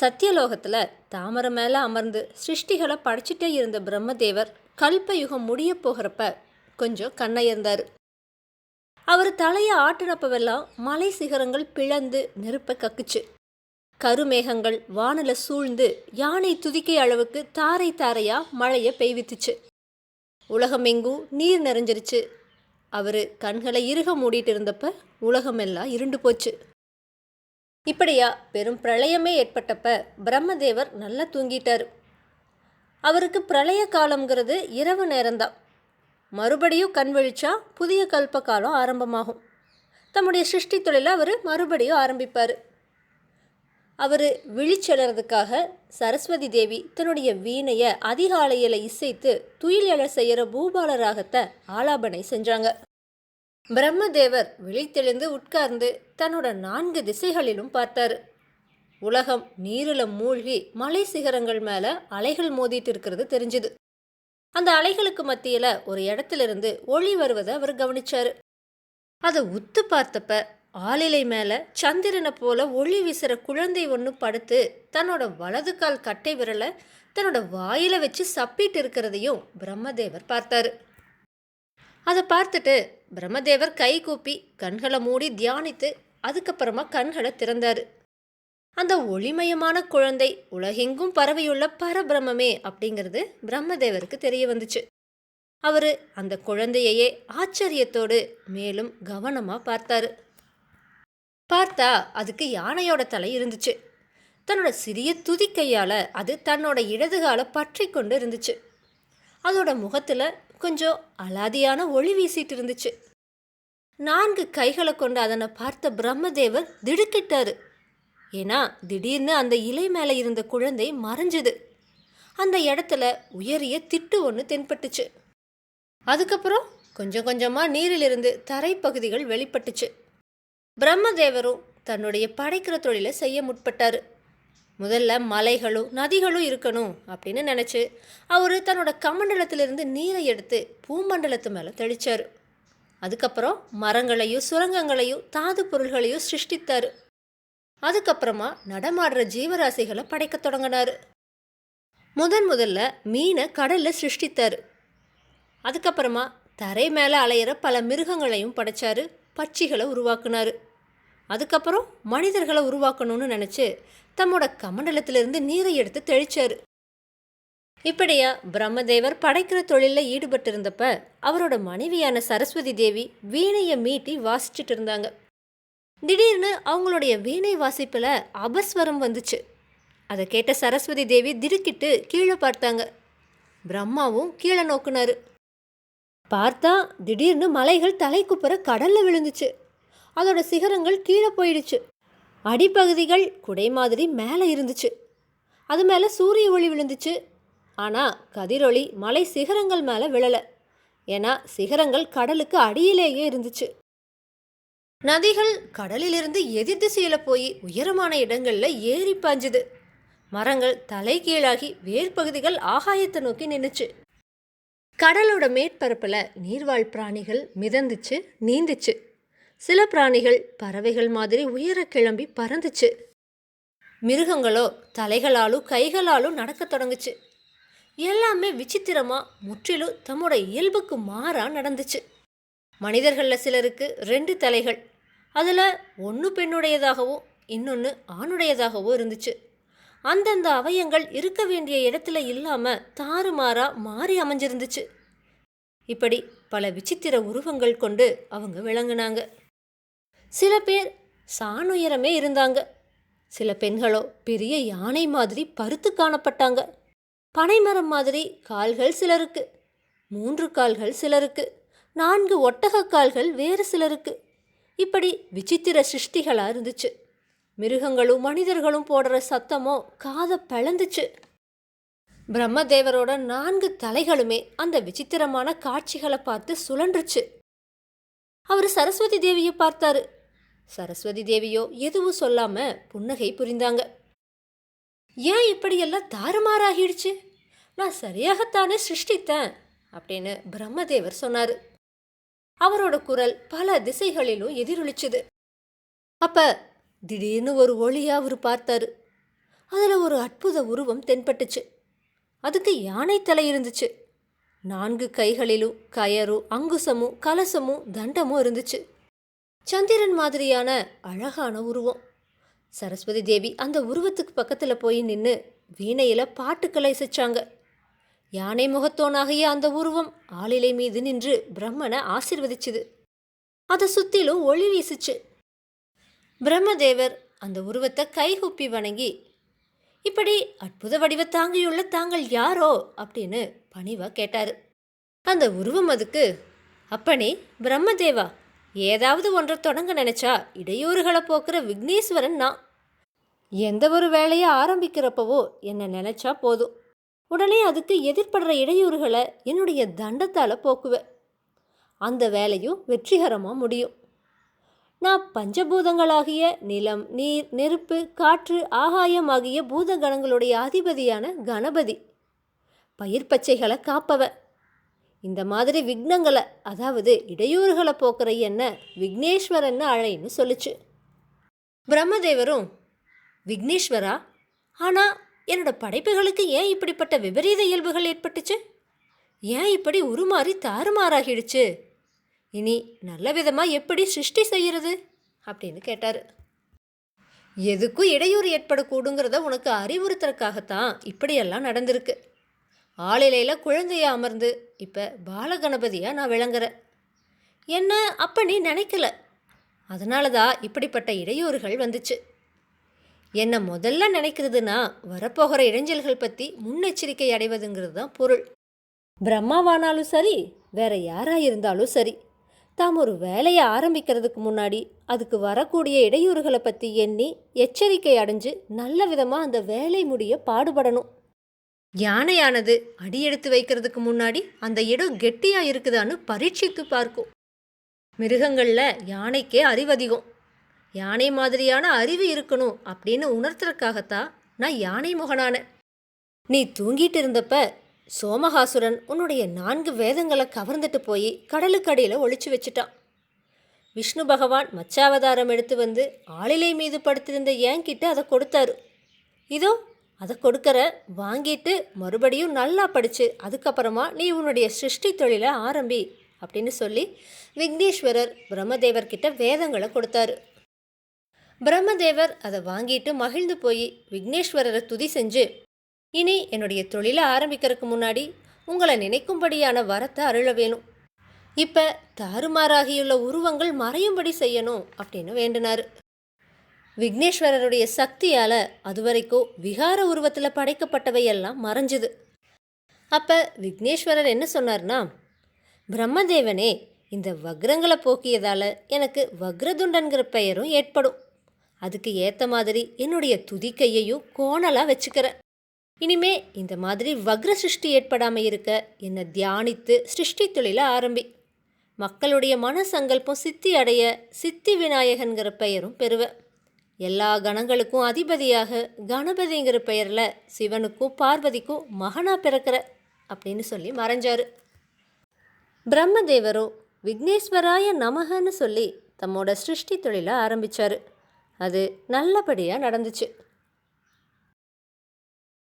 சத்தியலோகத்தில் தாமரை மேலே அமர்ந்து சிருஷ்டிகளை படைச்சிட்டே இருந்த பிரம்மதேவர் கல்ப யுகம் முடிய போகிறப்ப கொஞ்சம் கண்ணையர்ந்தார். அவர் தலையை ஆட்டினப்பவெல்லாம் மலை சிகரங்கள் பிளந்து நெருப்பை கக்குச்சு. கருமேகங்கள் வானல சூழ்ந்து யானை துதிக்கை அளவுக்கு தாரை தாரையா மழையை பெய்வித்துச்சு. உலகமெங்கும் நீர் நிறைஞ்சிருச்சு. அவர் கண்களை இறுக மூடிட்டு இருந்தப்ப உலகமெல்லாம் இருண்டு போச்சு. இப்படியா பெரும் பிரளயமே ஏற்பட்டப்ப பிரம்மதேவர் நல்லா தூங்கிட்டார். அவருக்கு பிரளய காலம்ங்கிறது இரவு நேரம்தான். மறுபடியும் கண் விழிச்சா புதிய கல்ப காலம் ஆரம்பமாகும். தம்முடைய சிருஷ்டி தொழிலை அவர் மறுபடியும் ஆரம்பிப்பார். அவர் விழிச்செலறதுக்காக சரஸ்வதி தேவி தன்னுடைய வீணையை அதிகாலையில் இசைத்து துயில் எழ செய்கிற பூபால ராகத்தை ஆலாபனை செஞ்சாங்க. பிரம்மதேவர் விழித்தெழுந்து உட்கார்ந்து தன்னோட நான்கு திசைகளிலும் பார்த்தாரு. உலகம் நீரில் மூழ்கி மலை சிகரங்கள் மேலே அலைகள் மோதிட்டு இருக்கிறது தெரிஞ்சுது. அந்த அலைகளுக்கு மத்தியில் ஒரு இடத்திலிருந்து ஒளி வருவதை அவர் கவனிச்சாரு. அதை உத்து பார்த்தப்ப ஆளிலை மேலே சந்திரனை போல ஒளி வீசுகிற குழந்தை ஒன்று படுத்து தன்னோட வலது கால் கட்டை விரலை தன்னோட வாயில வச்சு சப்பிட்டு இருக்கிறதையும் பிரம்மதேவர் பார்த்தாரு. அதை பார்த்துட்டு பிரம்மதேவர் கை கூப்பி கண்களை மூடி தியானித்து அதுக்கப்புறமா கண்களை திறந்தாரு. அந்த ஒளிமயமான குழந்தை உலகெங்கும் பரவியுள்ள பரபிரம்மே அப்படிங்கிறது பிரம்மதேவருக்கு தெரிய வந்துச்சு. அவர் அந்த குழந்தையையே ஆச்சரியத்தோடு மேலும் கவனமாக பார்த்தாரு. பார்த்தா அதுக்கு யானையோட தலை இருந்துச்சு. தன்னோட சிறிய துதிக்கையால் அது தன்னோட இடதுகால பற்றி கொண்டு இருந்துச்சு. அதோட முகத்தில் கொஞ்சம் அலாதியான ஒளி வீசிட்டு இருந்துச்சு. நான்கு கைகளை கொண்டு அதனை பார்த்த பிரம்மதேவர் திடுக்கிட்டாரு. ஏன்னா திடீர்னு அந்த இலை மேலே இருந்த குழந்தை மறைஞ்சுது. அந்த இடத்துல உயரிய திட்டு ஒன்று தென்பட்டுச்சு. அதுக்கப்புறம் கொஞ்சம் கொஞ்சமாக நீரிலிருந்து தரைப்பகுதிகள் வெளிப்பட்டுச்சு. பிரம்மதேவரும் தன்னுடைய படைக்கிற தொழிலை செய்ய முற்பட்டார். முதல்ல மலைகளும் நதிகளும் இருக்கணும் அப்படின்னு நினச்சி அவர் தன்னோட கமண்டலத்திலிருந்து நீரை எடுத்து பூமண்டலத்து மேலே தெளித்தார் அதுக்கப்புறம் மரங்களையும் சுரங்கங்களையும் தாது பொருள்களையும் சிருஷ்டித்தார். அதுக்கப்புறமா நடமாடுற ஜீவராசிகளை படைக்க தொடங்கினார். முதன் முதல்ல மீனை கடலில் சிருஷ்டித்தார். அதுக்கப்புறமா தரை மேலே அலையிற பல மிருகங்களையும் படைச்சாரு பட்சிகளை உருவாக்குனாரு. அதுக்கப்புறம் மனிதர்களை உருவாக்கணும்னு நினச்சி தம்மோட கமண்டலத்திலிருந்து நீரை எடுத்து தெளிச்சாரு. இப்படியா பிரம்மதேவர் படைக்கிற தொழிலில் ஈடுபட்டிருந்தப்ப அவரோட மனைவியான சரஸ்வதி தேவி வீணையை மீட்டி வாசிச்சுட்டு இருந்தாங்க. திடீர்னு அவங்களுடைய வீணை வாசிப்பில் அபஸ்வரம் வந்துச்சு. அதை கேட்ட சரஸ்வதி தேவி திடுக்கிட்டு கீழே பார்த்தாங்க. பிரம்மாவும் கீழே நோக்குனாரு. பார்த்தா திடீர்னு மலைகள் தலை குப்புற கடல்ல விழுந்துச்சு. அதோட சிகரங்கள் கீழே போயிடுச்சு. அடிப்பகுதிகள் குடை மாதிரி மேலே இருந்துச்சு. அது மேலே சூரிய ஒளி விழுந்துச்சு. ஆனால் கதிரொளி மலை சிகரங்கள் மேலே விழலை. ஏன்னா சிகரங்கள் கடலுக்கு அடியிலேயே இருந்துச்சு. நதிகள் கடலிலிருந்து எதிர் திசையில் போய் உயரமான இடங்களில் ஏறி பாஞ்சுது. மரங்கள் தலை கீழாகி வேர்பகுதிகள் ஆகாயத்தை நோக்கி நின்றுச்சு கடலோட மேற்பரப்பில் நீர்வாழ் பிராணிகள் மிதந்துச்சு நீந்துச்சு. சில பிராணிகள் பறவைகள் மாதிரி உயர கிளம்பி பறந்துச்சு. மிருகங்களோ தலைகளாலும் கைகளாலும் நடக்க தொடங்குச்சு. எல்லாமே விசித்திரமாக முற்றிலும் தம்மோட இயல்புக்கு மாறாக நடந்துச்சு. மனிதர்களில் சிலருக்கு ரெண்டு தலைகள். அதில் ஒன்று பெண்ணுடையதாகவும் இன்னொன்று ஆணுடையதாகவும் இருந்துச்சு. அந்தந்த அவயங்கள் இருக்க வேண்டிய இடத்துல இல்லாமல் தாறுமாறாக மாறி அமைஞ்சிருந்துச்சு. இப்படி பல விசித்திர உருவங்கள் கொண்டு அவங்க விளங்குனாங்க. சில பேர் சாணுயரமே இருந்தாங்க. சில பெண்களோ பெரிய யானை மாதிரி பருத்து காணப்பட்டாங்க. பனைமரம் மாதிரி கால்கள் சிலருக்கு மூன்று கால்கள் சிலருக்கு நான்கு ஒட்டக கால்கள் வேறு சிலருக்கு. இப்படி விசித்திர சிருஷ்டிகளாக இருந்துச்சு. மிருகங்களும் மனிதர்களும் போடுற சத்தமோ காதை பிளந்துச்சு. பிரம்மதேவரோட நான்கு தலைகளுமே அந்த விசித்திரமான காட்சிகளை பார்த்து சுழன்றுச்சு. அவர் சரஸ்வதி தேவியை பார்த்தாரு. சரஸ்வதி தேவியோ எதுவும் சொல்லாம புன்னகை புரிந்தாங்க. ஏன் இப்படியெல்லாம் தாறுமாறாகிடுச்சு? நான் சரியாகத்தானே சிருஷ்டித்தேன் அப்படின்னு பிரம்மதேவர் சொன்னார். அவரோட குரல் பல திசைகளிலும் எதிரொலிச்சுது. அப்ப திடீர்னு ஒரு ஒளியா அவர் பார்த்தாரு. அதில் ஒரு அற்புத உருவம் தென்பட்டுச்சு. அதுக்கு யானை தலை இருந்துச்சு. நான்கு கைகளிலும் கயரும் அங்குசமும் கலசமும் தண்டமும் இருந்துச்சு. சந்திரன் மாதிரியான அழகான உருவம். சரஸ்வதி தேவி அந்த உருவத்துக்கு பக்கத்தில் போய் நின்று வீணையில் பாட்டுக்களை இசைச்சாங்க யானை முகத்தோனாகிய அந்த உருவம் ஆளிலை மீது நின்று பிரம்மனை ஆசிர்வதிச்சுது. அதை சுத்திலும் ஒளி வீசிச்சு. பிரம்மதேவர் அந்த உருவத்தை கைகூப்பி வணங்கி இப்படி அற்புத வடிவத்தாங்கியுள்ள தாங்கள் யாரோ? அப்படின்னு பணிவா கேட்டார். அந்த உருவம் அதுக்கு அப்பனே பிரம்மதேவா? ஏதாவது ஒன்றை தொடங்க நினைச்சா இடையூறுகளை போக்குற விக்னேஸ்வரன் நான். எந்த ஒரு வேலையை ஆரம்பிக்கிறப்பவோ என்னை நினைச்சா போதும். உடனே அதுக்கு எதிர்படுற இடையூறுகளை என்னுடைய தண்டத்தால் போக்குவேன். அந்த வேலையும் வெற்றிகரமாக முடியும். நான் பஞ்சபூதங்களாகிய நிலம் நீர் நெருப்பு காற்று ஆகாயம் ஆகிய பூதகணங்களுடைய அதிபதியான கணபதி. பயிர் பச்சைகளை காப்பவ இந்த மாதிரி விக்னங்களை அதாவது இடையூறுகளை போக்குற என்ன விக்னேஸ்வரன்னு அழைன்னு சொல்லுச்சு. பிரம்மதேவரும் விக்னேஸ்வரா? ஆனால் என்னோட படைப்புகளுக்கு ஏன் இப்படிப்பட்ட விபரீத இயல்புகள் ஏற்பட்டுச்சு? ஏன் இப்படி உருமாறி தாறுமாறாகிடுச்சு? இனி நல்ல விதமாக எப்படி சிருஷ்டி செய்கிறது அப்படின்னு கேட்டார். எதுக்கும் இடையூறு ஏற்படக்கூடுங்கிறத உனக்கு அறிவுறுத்துறதுக்காகத்தான் இப்படியெல்லாம் நடந்திருக்கு. ஆளிலையில் குழந்தையாக அமர்ந்து இப்போ பாலகணபதியாக நான் விளங்குறேன். என்ன அப்போ நீ நினைக்கல? அதனால தான் இப்படிப்பட்ட இடையூறுகள் வந்துச்சு. என்னை முதல்ல நினைக்கிறதுனா வரப்போகிற இடைஞ்சல்கள் பற்றி முன்னெச்சரிக்கை அடைவதுங்கிறது தான் பொருள். பிரம்மாவானாலும் சரி வேற யாராக இருந்தாலும் சரி தாம் ஒரு வேலையை ஆரம்பிக்கிறதுக்கு முன்னாடி அதுக்கு வரக்கூடிய இடையூறுகளை பற்றி எண்ணி எச்சரிக்கை அடைஞ்சு நல்ல விதமாக அந்த வேலை முடிய பாடுபடணும். யானையானது அடியெடுத்து வைக்கிறதுக்கு முன்னாடி அந்த இடம் கெட்டியாக இருக்குதான்னு பரீட்சித்து பார்க்கும். மிருகங்களில் யானைக்கே அறிவதிகம். யானை மாதிரியான அறிவு இருக்கணும் அப்படின்னு உணர்த்துறதுக்காகத்தான் நான் யானை முகனானேன் நீ தூங்கிட்டு இருந்தப்ப சோமகாசுரன் உன்னுடைய நான்கு வேதங்களை கவர்ந்துட்டு போய் கடலுக்கடியில் ஒழிச்சு வச்சுட்டான். விஷ்ணு பகவான் மச்சாவதாரம் எடுத்து வந்து ஆளிலை மீது படுத்திருந்த ஏங்கிட்ட அதை கொடுத்தாரு. இதோ அதை கொடுக்கற வாங்கிட்டு மறுபடியும் நல்லா படித்து அதுக்கப்புறமா நீ உன்னுடைய சிருஷ்டி தொழிலை ஆரம்பி அப்படின்னு சொல்லி விக்னேஸ்வரர் பிரம்மதேவர்கிட்ட வேதங்களை கொடுத்தாரு. பிரம்மதேவர் அதை வாங்கிட்டு மகிழ்ந்து போய் விக்னேஸ்வரரை துதி செஞ்சு இனி என்னுடைய தொழிலை ஆரம்பிக்கிறதுக்கு முன்னாடி உங்களை நினைக்கும்படியான வரத்தை அருள வேணும். இப்போ தாறுமாறாகியுள்ள உருவங்கள் மறையும்படி செய்யணும் அப்படின்னு வேண்டினார். விக்னேஸ்வரருடைய சக்தியால் அதுவரைக்கும் விகார உருவத்தில் படைக்கப்பட்டவையெல்லாம் மறைஞ்சுது. அப்போ விக்னேஸ்வரர் என்ன சொன்னார்னா பிரம்மதேவனே இந்த வக்ரங்களை போக்கியதால் எனக்கு வக்ரதுண்டன்கிற பெயரும் ஏற்படும். அதுக்கு ஏற்ற மாதிரி என்னுடைய துதிக்கையையும் கோணலாக வச்சுக்கிறேன் இனிமே இந்த மாதிரி வக்ர சிருஷ்டி ஏற்படாமல் இருக்க என்னை தியானித்து சிருஷ்டி தொழிலை ஆரம்பி. மக்களுடைய மன சங்கல்பம் சித்தி அடைய சித்தி விநாயகன்கிற பெயரும் பெறுவேன் எல்லா கணங்களுக்கும் அதிபதியாக கணபதிங்கிற பெயரில் சிவனுக்கும் பார்வதிக்கும் மகனாக பிறக்கிற அப்படின்னு சொல்லி மறைஞ்சார். பிரம்மதேவரோ விக்னேஸ்வராய நமகன்னு சொல்லி தம்மோட சிருஷ்டி தொழிலை ஆரம்பித்தார் அது நல்லபடியாக நடந்துச்சு.